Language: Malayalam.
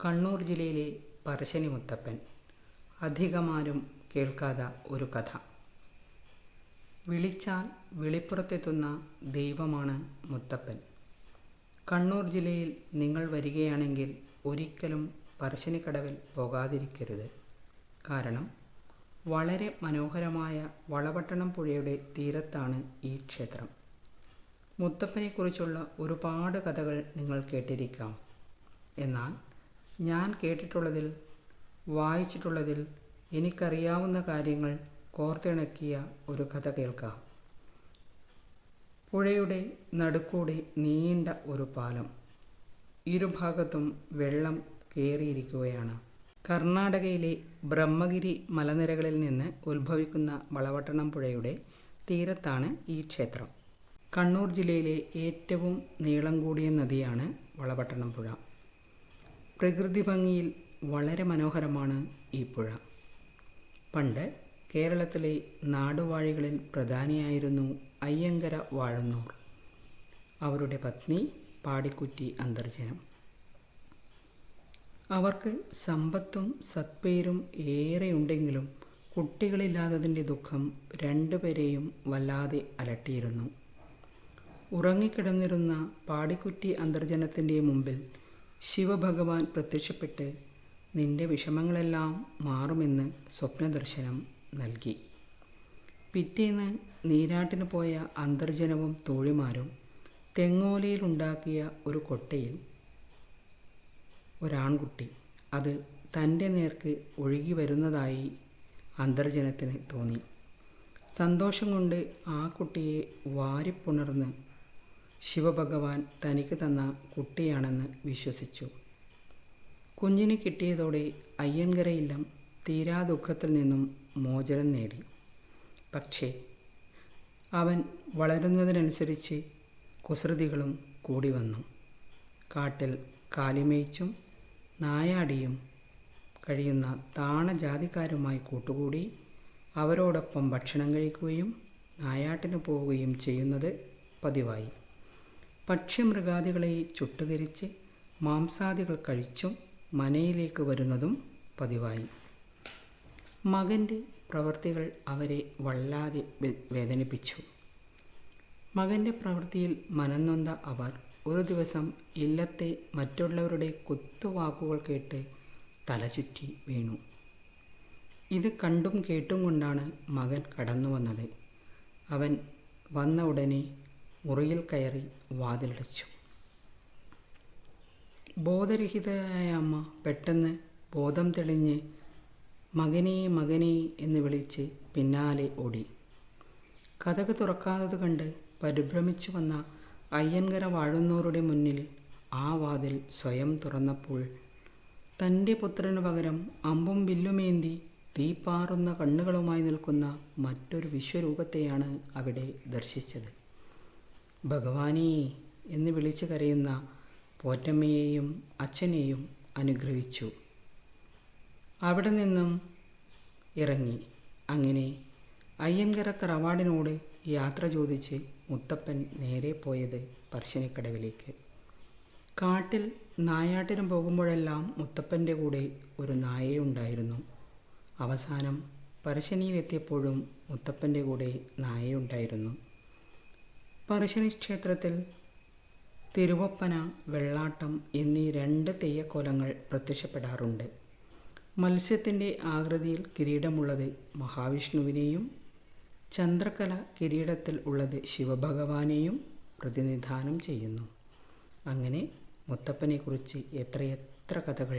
കണ്ണൂർ ജില്ലയിലെ പറശ്ശിനി മുത്തപ്പൻ. അധികമാരും കേൾക്കാത്ത ഒരു കഥ. വിളിച്ചാൽ വിളിപ്പുറത്തെത്തുന്ന ദൈവമാണ് മുത്തപ്പൻ. കണ്ണൂർ ജില്ലയിൽ നിങ്ങൾ വരികയാണെങ്കിൽ ഒരിക്കലും പറശ്ശിനിക്കടവിൽ പോകാതിരിക്കരുത്. കാരണം വളരെ മനോഹരമായ വളപട്ടണം പുഴയുടെ തീരത്താണ് ഈ ക്ഷേത്രം. മുത്തപ്പനെക്കുറിച്ചുള്ള ഒരുപാട് കഥകൾ നിങ്ങൾ കേട്ടിരിക്കാം. എന്നാൽ ഞാൻ കേട്ടിട്ടുള്ളതിൽ വായിച്ചിട്ടുള്ളതിൽ എനിക്കറിയാവുന്ന കാര്യങ്ങൾ കോർത്തിണക്കിയ ഒരു കഥ കേൾക്കാം. പുഴയുടെ നടുക്കൂടെ നീണ്ട ഒരു പാലം. ഇരുഭാഗത്തും വെള്ളം കയറിയിരിക്കുകയാണ് കർണാടകയിലെ ബ്രഹ്മഗിരി മലനിരകളിൽ നിന്ന് ഉത്ഭവിക്കുന്ന വളവട്ടണം പുഴയുടെ തീരത്താണ് ഈ ക്ഷേത്രം. കണ്ണൂർ ജില്ലയിലെ ഏറ്റവും നീളം കൂടിയ നദിയാണ് വളവട്ടണം പുഴ. പ്രകൃതി ഭംഗിയിൽ വളരെ മനോഹരമാണ് ഈ പുഴ. പണ്ട് കേരളത്തിലെ നാടുവാഴികളിൽ പ്രധാനിയായിരുന്നു അയ്യങ്കര വാഴന്നൂർ അവരുടെ പത്നി പാടിക്കുറ്റി അന്തർജനം. അവർക്ക് സമ്പത്തും സത്പേരും ഏറെയുണ്ടെങ്കിലും കുട്ടികളില്ലാത്തതിന്റെ ദുഃഖം രണ്ടുപേരെയും വല്ലാതെ അലട്ടിയിരുന്നു. ഉറങ്ങിക്കിടന്നിരുന്ന പാടിക്കുറ്റി അന്തർജനത്തിന്റെ മുമ്പിൽ ശിവഭഗവാൻ പ്രത്യക്ഷപ്പെട്ട് നിന്റെ വിഷമങ്ങളെല്ലാം മാറുമെന്ന് സ്വപ്നദർശനം നൽകി. പിറ്റേന്ന് നീരാട്ടിന് പോയ അന്തർജനവും തോഴിമാരും തെങ്ങോലയിലുണ്ടാക്കിയ ഒരു കൊട്ടയിൽ ഒരാൺകുട്ടി അത് തന്റെ നേർക്ക് ഒഴുകി വരുന്നതായി അന്തർജനത്തിന് തോന്നി. സന്തോഷം കൊണ്ട് ആ കുട്ടിയെ വാരിപ്പുണർന്ന് ശിവഭഗവാൻ തനിക്ക് തന്ന കുട്ടിയാണെന്ന് വിശ്വസിച്ചു. കുഞ്ഞിന് കിട്ടിയതോടെ അയ്യൻകരയില്ലം തീരാ ദുഃഖത്തിൽ നിന്നും മോചനം നേടി. പക്ഷേ അവൻ വളരുന്നതിനനുസരിച്ച് കുസൃതികളും കൂടി വന്നു. കാട്ടിൽ കാലിമേച്ചും നായാടിയും കഴിയുന്ന താണജാതിക്കാരുമായി കൂട്ടുകൂടി അവരോടൊപ്പം ഭക്ഷണം കഴിക്കുകയും നായാട്ടിന് പോവുകയും ചെയ്യുന്നത് പതിവായി. പക്ഷിമൃഗാദികളെ ചുട്ടുകരിച്ച് മാംസാദികൾ കഴിച്ചും മനയിലേക്ക് വരുന്നതും പതിവായി. മകന്റെ പ്രവൃത്തികൾ അവരെ വല്ലാതെ വേദനിപ്പിച്ചു. മകന്റെ പ്രവൃത്തിയിൽ മനംനൊന്ത അവർ ഒരു ദിവസം ഇല്ലത്തെ മറ്റുള്ളവരുടെ കുത്തുവാക്കുകൾ കേട്ട് തലചുറ്റി വീണു. ഇത് കണ്ടും കേട്ടും കൊണ്ടാണ് മകൻ കടന്നു വന്നത് അവൻ വന്ന ഉടനെ മുറിയിൽ കയറി വാതിലടച്ചു. ബോധരഹിതയായ അമ്മ പെട്ടെന്ന് ബോധം തെളിഞ്ഞ് മകനേ മകനേ എന്ന് വിളിച്ച് പിന്നാലെ ഓടി. കഥക് തുറക്കാത്തത് കണ്ട് പരിഭ്രമിച്ചു വന്ന അയ്യൻകര വാഴുന്നവരുടെ മുന്നിൽ ആ വാതിൽ സ്വയം തുറന്നപ്പോൾ തന്റെ പുത്രന് പകരം അമ്പും വില്ലുമേന്തി തീപ്പാറുന്ന കണ്ണുകളുമായി നിൽക്കുന്ന മറ്റൊരു വിശ്വരൂപത്തെയാണ് അവിടെ ദർശിച്ചത്. ഭഗവാനേ എന്ന് വിളിച്ചു കരയുന്ന പോറ്റമ്മയെയും അച്ഛനെയും അനുഗ്രഹിച്ചു. അവിടെ നിന്നും ഇറങ്ങി. അങ്ങനെ അയ്യൻകര തറവാടിനോട് യാത്ര ചോദിച്ച് മുത്തപ്പൻ നേരെ പോയത് പറശ്ശിനിക്കടവിലേക്ക് കാട്ടിൽ നായാട്ടിന് പോകുമ്പോഴെല്ലാം മുത്തപ്പന്റെ കൂടെ ഒരു നായയുണ്ടായിരുന്നു അവസാനം പറശ്ശിനിയിലെത്തിയപ്പോഴും മുത്തപ്പന്റെ കൂടെ നായയുണ്ടായിരുന്നു. പറശ്ശിനി ക്ഷേത്രത്തിൽ തിരുവപ്പന വെള്ളാട്ടം എന്നീ രണ്ട് തെയ്യക്കോലങ്ങൾ പ്രത്യക്ഷപ്പെടാറുണ്ട്. മത്സ്യത്തിന്റെ ആകൃതിയിൽ കിരീടമുള്ളത് മഹാവിഷ്ണുവിനെയും ചന്ദ്രകല കിരീടത്തിൽ ഉള്ളത് ശിവഭഗവാനെയും പ്രതിനിധാനം ചെയ്യുന്നു. അങ്ങനെ മുത്തപ്പനെക്കുറിച്ച് എത്രയെത്ര കഥകൾ